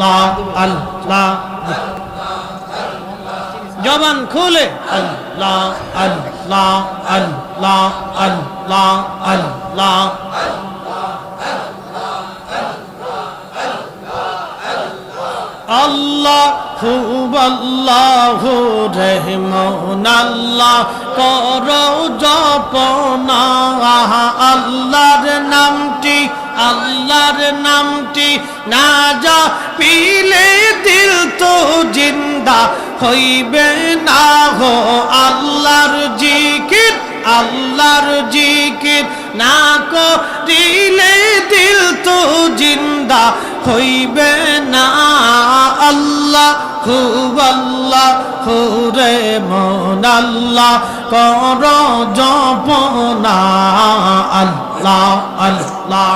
আল্লাহ আল্লাহ জবান খুলে, আল্লাহ আল্লাহ আল্লাহ। আল্লাহ আল্লাহ আল্লাহ। খুব আল্লাহ রহমান আল্লাহ। কর জপনা আল্লাহর নামটি আল্লাহর নামটি না যা পিলে দিল তো জিন্দা হইবে না হো আল্লাহর জিকির আল্লাহর জিকির না করিলে দিল তো জিন্দা হইবে না আল্লাহ খুব আল্লাহ খুরে মন আল্লাহ কর জপনা আল্লাহ আল্লাহ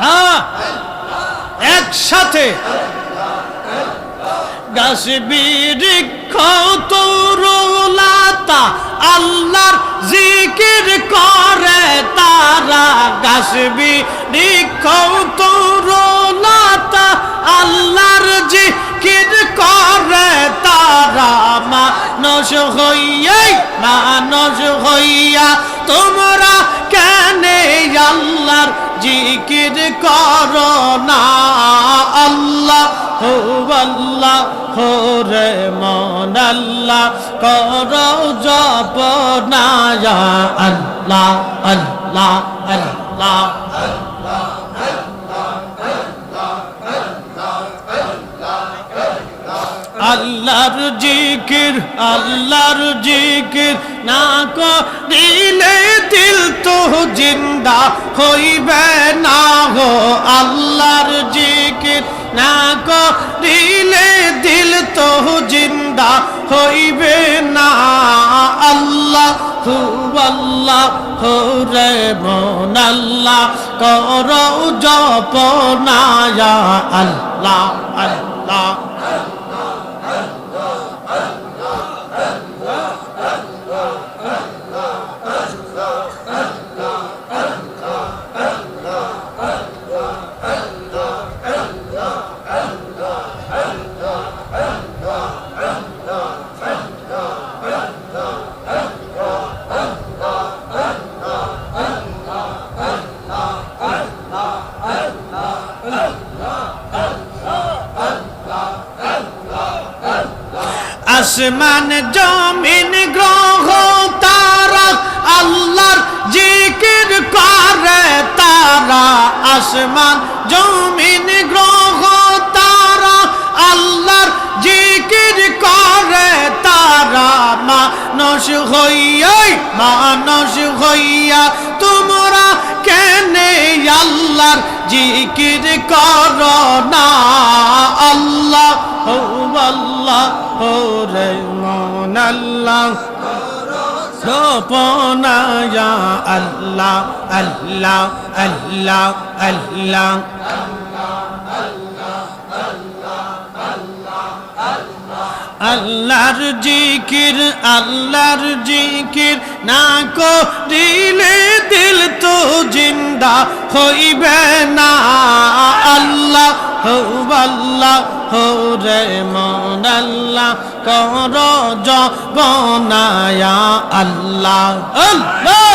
হ্যাঁ একসাথে গাছ বৃক্ষ তরুলাতা, আল্লাহর জিকির করে তারা। গাছ বৃক্ষ তরুলাতা, আল্লাহর জিকির করে তারা। মানুষ হইয়াই, মানুষ হইয়া তোমরা জিকির করো না আল্লাহ, হো আল্লাহ হো রে মন আল্লাহ, করো জপ না ইয়া আল্লাহ আল্লাহ আল্লাহ, আল্লাহর জিকির আল্লাহর জিকির না করিলে দিল তো জিন্দা হইবে আল্লাহর জিকির না করিলে দিল তো জিন্দা হইবে না। আল্লাহ হু আল্লাহ হো রে মন আল্লাহ কর জপনায়া, আল্লাহ আল্লাহ। আসমান জমিন গ্রহ তারা আল্লাহর জিকির করে তারা। আসমান জমিন গ্রহ তারা আল্লাহর জিকির করে তারা। মানুষ হইয়াই, মানুষ হইয়া তোমরা কেনে আল্লাহর জিকির কর না? আল্লাহ হো রে মন আল্লাহ গোপনা ইয়া আল্লাহ আল্লাহ আল্লাহ আল্লাহ আল্লাহর জিকির আল্লাহর জিকির না করিলে দিল তো জিন্দা হইবে না আল্লাহ হো আল্লাহ হো রে মন আল্লাহ কর জবনায়া আল্লাহ আল্লাহ।